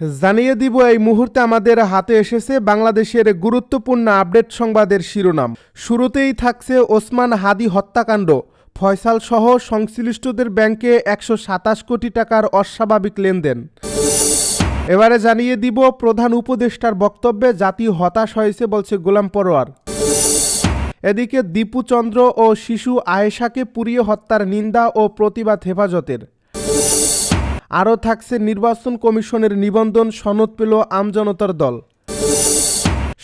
জানিয়ে দিব, এই মুহূর্তে আমাদের হাতে এসেছে বাংলাদেশের গুরুত্বপূর্ণ আপডেট সংবাদের শিরোনাম। শুরুতেই থাকছে ওসমান হাদি হত্যাকাণ্ড। ফয়সাল সহ সংশ্লিষ্টদের ব্যাংকে একশো সাতাশ কোটি টাকার অস্বাভাবিক লেনদেন। এবারে জানিয়ে দিব, প্রধান উপদেষ্টার বক্তব্যে জাতি হতাশ হয়েছে বলছে গোলাম পরোয়ার। এদিকে দীপুচন্দ্র ও শিশু আয়েশাকে পুড়িয়ে হত্যার নিন্দা ও প্রতিবাদ হেফাজতের। আরও থাকছে নির্বাচন কমিশনের নিবন্ধন সনদ পেল আমজনতার দল।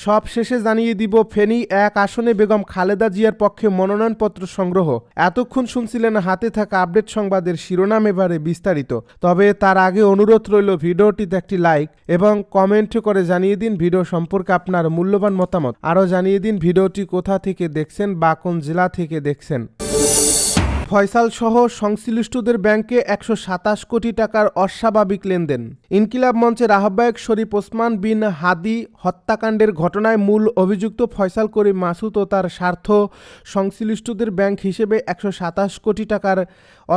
সব শেষে জানিয়ে দিব, ফেনী এক আসনে বেগম খালেদা জিয়ার পক্ষে মনোনয়নপত্র সংগ্রহ। এতক্ষণ শুনছিলেন হাতে থাকা আপডেট সংবাদের শিরোনাম এবারে বিস্তারিত। তবে তার আগে অনুরোধ রইল ভিডিওটিতে একটি লাইক এবং কমেন্ট করে জানিয়ে দিন ভিডিও সম্পর্কে আপনার মূল্যবান মতামত। আরও জানিয়ে দিন ভিডিওটি কোথা থেকে দেখছেন বা কোন জেলা থেকে দেখছেন। ফয়সাল সহ সংশ্লিষ্টদের ব্যাংকে একশো সাতাশ কোটি টাকার অস্বাভাবিক লেনদেন। ইনকিলাব মঞ্চের আহ্বায়ক শরীফ ওসমান বিন হাদি হত্যাকাণ্ডের ঘটনায় মূল অভিযুক্ত ফয়সাল করিম মাসুদ ও তার স্বার্থ সংশ্লিষ্টদের ব্যাংক হিসেবে একশো সাতাশ কোটি টাকার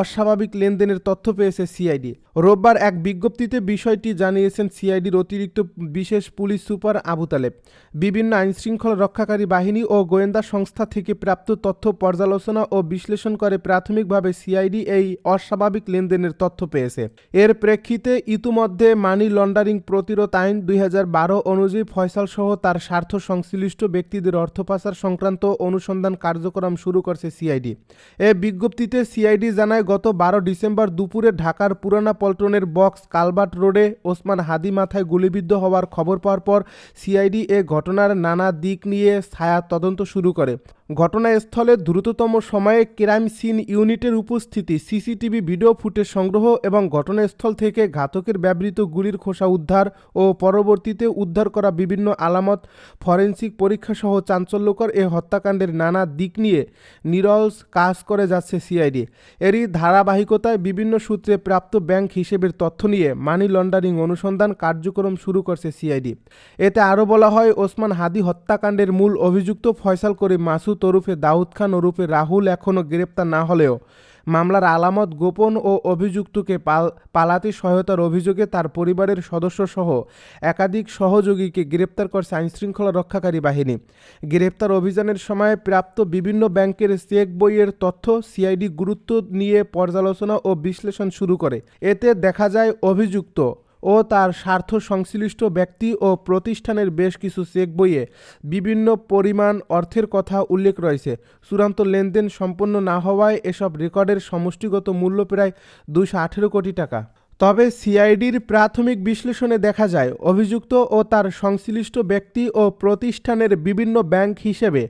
অস্বাভাবিক লেনদেনের তথ্য পেয়েছে সিআইডি। রোববার এক বিজ্ঞপ্তিতে বিষয়টি জানিয়েছেন সিআইডির অতিরিক্ত বিশেষ পুলিশ সুপার আবু তালেব। বিভিন্ন আইনশৃঙ্খলা রক্ষাকারী বাহিনী ও গোয়েন্দা সংস্থা থেকে প্রাপ্ত তথ্য পর্যালোচনা ও বিশ্লেষণ করে প্রাথমিকভাবে সিআইডি এই অস্বাভাবিক লেনদেনের তথ্য পেয়েছে। এর প্রেক্ষিতে ইতিমধ্যে মানি লন্ডারিং প্রতিরোধ আইন দুই হাজার বারো অনুযায়ী ফয়সাল সহ তার স্বার্থ সংশ্লিষ্ট ব্যক্তিদের অর্থ পাচার সংক্রান্ত অনুসন্ধান কার্যক্রম শুরু করছে সিআইডি। এ বিজ্ঞপ্তিতে সিআইডি জানায় গত বারো ডিসেম্বর দুপুরে ঢাকার পুরানা পল্টনের বক্স কালবাট রোডে ওসমান হাদি মাথায় গুলিবিদ্ধ হওয়ার খবর পাওয়ার পর সিআইডি এ ঘটনার নানা দিক নিয়ে ছায়া তদন্ত শুরু করে। ঘটনাস্থলে দ্রুততম সময়ে ক্রাইম সিন ইউনিটের উপস্থিতি, সিসিটিভি ভিডিও ফুটেজ সংগ্রহ এবং ঘটনাস্থল থেকে ঘাতকের ব্যবহৃত গুলির খোসা উদ্ধার ও পরবর্তীতে উদ্ধার করা বিভিন্ন আলামত, ফরেনসিক পরীক্ষা সহ চাঞ্চল্যকর এ হত্যাকাণ্ডের নানা দিক নিয়ে নিরলস কাজ করে যাচ্ছে সিআইডি। এরই ধারাবাহিকতায় বিভিন্ন সূত্রে প্রাপ্ত ব্যাংক হিসেবের তথ্য নিয়ে মানি লন্ডারিং অনুসন্ধান কার্যক্রম শুরু করছে সিআইডি। এতে আরও বলা হয়, ওসমান হাদি হত্যাকাণ্ডের মূল অভিযুক্ত ফয়সাল করিম মাসুদ ওরফে দাউদ খান ওরফে রাহুল এখনও গ্রেপ্তার না হলেও মামলার আলামত গোপন ও অভিযুক্তকে পাল, পালাতে সহায়তার অভিযোগে তার পরিবারের সদস্যসহ একাধিক সহযোগীকে গ্রেপ্তার করছে আইনশৃঙ্খলা রক্ষাকারী বাহিনী। গ্রেপ্তার অভিযানের সময় প্রাপ্ত বিভিন্ন ব্যাংকের চেক বইয়ের তথ্য, সিআইডি গুরুত্ব নিয়ে পর্যালোচনা ও বিশ্লেষণ শুরু করে। এতে দেখা যায়, অভিযুক্ত ও তার স্বার্থ সংশ্লিষ্ট ব্যক্তি ও প্রতিষ্ঠানের বেশ কিছু চেক বইয়ে বিভিন্ন পরিমাণ অর্থের কথা উল্লেখ রয়েছে। চূড়ান্ত লেনদেন সম্পন্ন না হওয়ায় এসব রেকর্ডের সমষ্টিগত মূল্য প্রায় দুশো কোটি টাকা। তবে সিআইডির প্রাথমিক বিশ্লেষণে দেখা যায়, অভিযুক্ত ও তার সংশ্লিষ্ট ব্যক্তি ও প্রতিষ্ঠানের বিভিন্ন ব্যাংক হিসেবে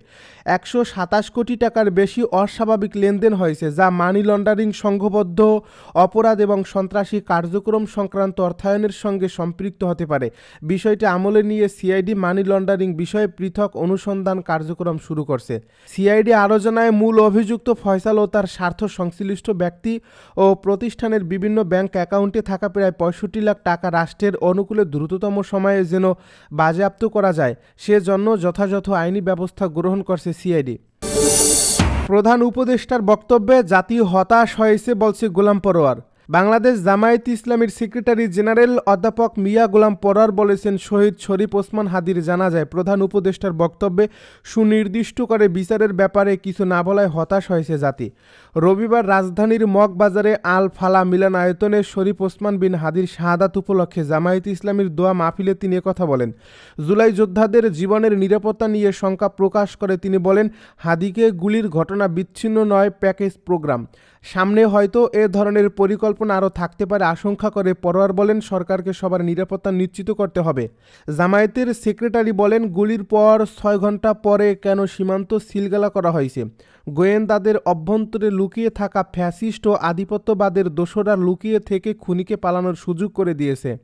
একশো সাতাশ কোটি টাকার বেশি অস্বাভাবিক লেনদেন হয়েছে, যা মানি লন্ডারিং, সংঘবদ্ধ অপরাধ এবং সন্ত্রাসী কার্যক্রম সংক্রান্ত অর্থায়নের সঙ্গে সম্পৃক্ত হতে পারে। বিষয়টি আমলে নিয়ে সিআইডি মানি লন্ডারিং বিষয়ে পৃথক অনুসন্ধান কার্যক্রম শুরু করছে। সিআইডি আরও জানায়, মূল অভিযুক্ত ফয়সাল ও তার স্বার্থ সংশ্লিষ্ট ব্যক্তি ও প্রতিষ্ঠানের বিভিন্ন ব্যাংক অ্যাকাউন্টে থাকা প্রায় পঁয়ষট্টি লাখ টাকা রাষ্ট্রের অনুকূলে দ্রুততম সময়ে যেন বাজেয়াপ্ত করা যায়, সেজন্য যথাযথ আইনি ব্যবস্থা গ্রহণ করছে সিআইডি। প্রধান উপদেষ্টার বক্তব্যে জাতি হতাশ হয়েছে বলছে গোলাম পরোয়ার। বাংলাদেশ জামায়াত ইসলামীর সেক্রেটারি জেনারেল অধ্যাপক মিয়া গোলাম পরার বলেছেন, শহীদ শরীফ ওসমান হাদির জানাজায় প্রধান উপদেষ্টার বক্তব্যে সুনির্দিষ্ট করে বিচারের ব্যাপারে কিছু না বলায় হতাশ হয়েছে জাতি। রবিবার রাজধানীর মগবাজারে আল ফালা মিলনায়তনে শরীফ ওসমান বিন হাদির শাহাদাত উপলক্ষে জামায়াত ইসলামীর দোয়া মাহফিলে তিনি কথা বলেন। জুলাই যোদ্ধাদের জীবনের নিরাপত্তা নিয়ে শঙ্কা প্রকাশ করে তিনি বলেন, হাদিকে গুলির ঘটনা বিচ্ছিন্ন নয়, প্যাকেজ প্রোগ্রাম। সামনে হয়তো এ ধরনের পরিকল্পনা আরও থাকতে পারে আশঙ্কা করে পরোয়ার বলেন, সরকারকে সবার নিরাপত্তা নিশ্চিত করতে হবে। জামায়াতের সেক্রেটারি বলেন, গুলির পর ছয় ঘণ্টা পরে কেন সীমান্ত সিলগালা করা হয়েছে? গোয়েন্দাদের অভ্যন্তরে লুকিয়ে থাকা ফ্যাসিস্ট ও আধিপত্যবাদের দোসরা লুকিয়ে থেকে খুনিকে পালানোর সুযোগ করে দিয়েছে।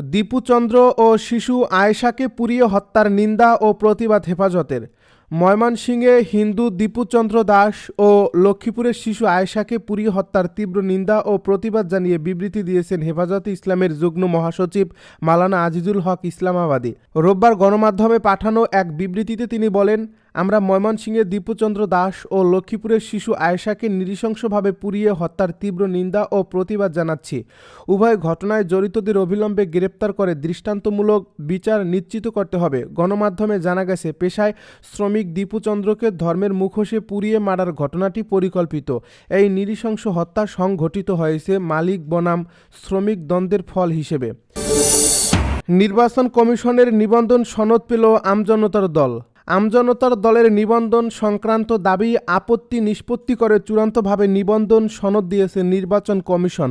দীপুচন্দ্র ও শিশু আয়েশাকে পুড়িয়ে হত্যার নিন্দা ও প্রতিবাদ হেফাজতের। ময়মনসিংহে হিন্দু দীপুচন্দ্র দাস ও লক্ষ্মীপুরের শিশু আয়েশাকে পুরী হত্যার তীব্র নিন্দা ও প্রতিবাদ জানিয়ে বিবৃতি দিয়েছেন হেফাজতে ইসলামের যুগ্ম মহাসচিব মালানা আজিজুল হক ইসলামাবাদী। রোববার গণমাধ্যমে পাঠানো এক বিবৃতিতে তিনি বলেন আমরা ময়মনসিংহের দীপুচন্দ্র দাস ও লক্ষ্মীপুরের শিশু আয়েশাকে নৃশংসভাবে পুড়িয়ে হত্যার তীব্র নিন্দা ও প্রতিবাদ জানাচ্ছি। উভয় ঘটনায় জড়িতদের অবিলম্বে গ্রেপ্তার করে দৃষ্টান্তমূলক বিচার নিশ্চিত করতে হবে। গণমাধ্যমে জানা গেছে, পেশায় শ্রমিক দীপুচন্দ্রকে ধর্মের মুখোশে পুড়িয়ে মারার ঘটনাটি পরিকল্পিত। এই নৃশংস হত্যা সংঘটিত হয়েছে মালিক বনাম শ্রমিক দ্বন্দ্বের ফল হিসেবে। নির্বাচন কমিশনের নিবন্ধন সনদ পেল আমজনতার দল। আমজনতার দলের নিবন্ধন সংক্রান্ত দাবি আপত্তি নিষ্পত্তি করে চূড়ান্তভাবে নিবন্ধন সনদ দিয়েছে নির্বাচন কমিশন।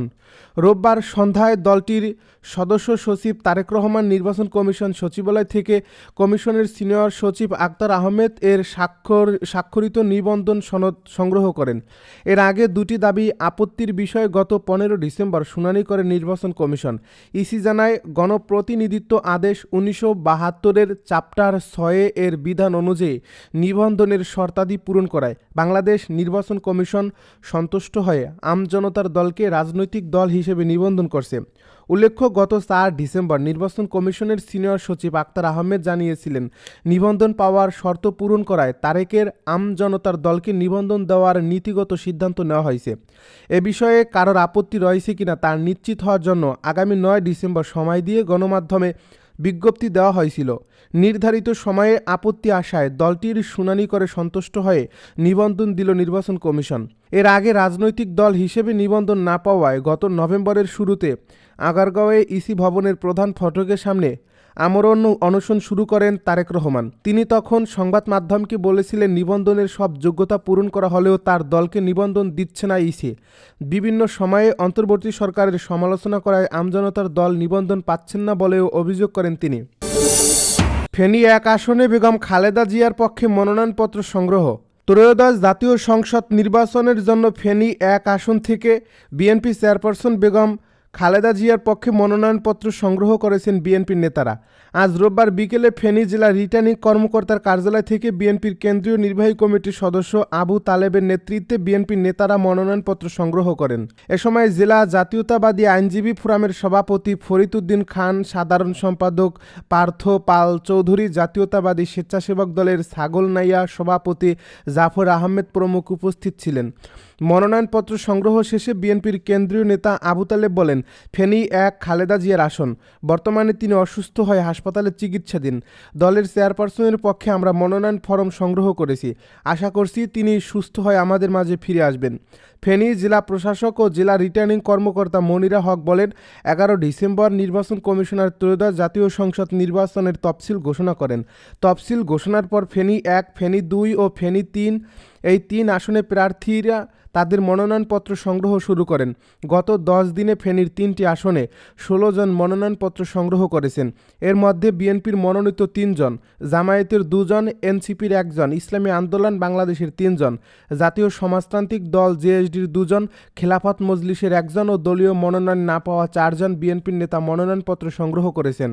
রোববার সন্ধ্যায় দলটির সদস্য সচিব তারেক রহমান, নির্বাচন কমিশন সচিবালয় থেকে কমিশনের সিনিয়র সচিব আক্তার আহমেদ এর স্বাক্ষর, স্বাক্ষরিত নিবন্ধন সনদ সংগ্রহ করেন। এর আগে দুটি দাবি আপত্তির বিষয়ে গত পনেরো ডিসেম্বর শুনানি করে নির্বাচন কমিশন। ইসি জানায়, গণপ্রতিনিধিত্ব আদেশ উনিশশো বাহাত্তরের চাপ্টার ছয়ে এর বিধান অনুযায়ী নিবন্ধনের শর্তাদি পূরণ করায় বাংলাদেশ নির্বাচন কমিশন সন্তুষ্ট হয়ে আমজনতার দলকে রাজনৈতিক দল হিসেবে নিবন্ধন করছে। উল্লেখ্য, গত চার ডিসেম্বর নির্বাচন কমিশনের সিনিয়র সচিব আক্তার আহমেদ জানিয়েছিলেন, নিবন্ধন পাওয়ার শর্ত পূরণ করায় তারেকের আমজনতার দলকে নিবন্ধন দেওয়ার নীতিগত সিদ্ধান্ত নেওয়া হয়েছে। এ বিষয়ে কারোর আপত্তি রয়েছে কিনা তা নিশ্চিত হওয়ার জন্য আগামী নয় ডিসেম্বর সময় দিয়ে গণমাধ্যমে বিজ্ঞপ্তি দেওয়া হয়েছিল। নির্ধারিত সময়ে আপত্তি আসায় দলটির শুনানি করে সন্তুষ্ট হয়ে নিবন্ধন দিল নির্বাচন কমিশন। এর আগে রাজনৈতিক দল হিসেবে নিবন্ধন না পাওয়ায় গত নভেম্বরের শুরুতে আগারগাঁওয়ে ইসি ভবনের প্রধান ফটকের সামনে আমরণ অনশন শুরু করেন তারেক রহমান। তিনি তখন সংবাদ মাধ্যমকে বলেছিলেন, নিবন্ধনের সব যোগ্যতা পূরণ করা হলেও তার দলকে নিবন্ধন দিচ্ছে না ইসি। বিভিন্ন সময়ে অন্তর্বর্তী সরকারের সমালোচনা করায় আমজনতার দল নিবন্ধন পাচ্ছেন না বলেও অভিযোগ করেন তিনি। ফেনী এক আসনে বেগম খালেদা জিয়ার পক্ষে মনোনয়নপত্র সংগ্রহ। ত্রয়োদশ জাতীয় সংসদ নির্বাচনের জন্য ফেনী এক আসন থেকে বিএনপি চেয়ারপারসন বেগম খালেদা জিয়ার পক্ষে মনোনয়নপত্র সংগ্রহ করেছেন বিএনপির নেতারা। আজ রোববার বিকেলে ফেনী জেলা রিটার্নিং কর্মকর্তার কার্যালয় থেকে বিএনপির কেন্দ্রীয় নির্বাহী কমিটির সদস্য আবু তালেবের নেতৃত্বে বিএনপির নেতারা মনোনয়নপত্র সংগ্রহ করেন। এ সময় জেলা জাতীয়তাবাদী আইনজীবী ফোরামের সভাপতি ফরিদউদ্দিন খান, সাধারণ সম্পাদক পার্থ পাল চৌধুরী, জাতীয়তাবাদী স্বেচ্ছাসেবক দলের ছাগল নাইয়া সভাপতি জাফর আহমেদ প্রমুখ উপস্থিত ছিলেন। মনোনয়নপত্র সংগ্রহ শেষে বিএনপির কেন্দ্রীয় নেতা আবু তালেব বলেন ফেনী এক খালেদা জিয়ার আসন। বর্তমানে তিনি অসুস্থ হয়ে হাসপাতালে চিকিৎসাধীন। দলের চেয়ারপারসনের পক্ষে আমরা মনোনয়ন ফরম সংগ্রহ করেছি। আশা করছি তিনি সুস্থ হয়ে আমাদের মাঝে ফিরে আসবেন। ফেনী জেলা প্রশাসক ও জেলা রিটার্নিং কর্মকর্তা মনিরা হক বলেন, এগারো ডিসেম্বর নির্বাচন কমিশনার ত্রয়োদশ জাতীয় সংসদ নির্বাচনের তফসিল ঘোষণা করেন। তফসিল ঘোষণার পর ফেনী এক, ফেনী দুই ও ফেনী তিন এই তিন আসনে প্রার্থীরা তাদের মনোনয়নপত্র সংগ্রহ শুরু করেন। গত দশ দিনে ফেনীর তিনটি আসনে ষোলো জন মনোনয়নপত্র সংগ্রহ করেছেন। এর মধ্যে বিএনপির মনোনীত তিনজন জামায়াতের দুজন এনসিপির একজন ইসলামী আন্দোলন বাংলাদেশের তিনজন জাতীয় সমাজতান্ত্রিক দল জেএসডির দুজন খেলাফত মজলিসের একজন ও দলীয় মনোনয়ন না পাওয়া চারজন বিএনপির নেতা মনোনয়নপত্র সংগ্রহ করেছেন।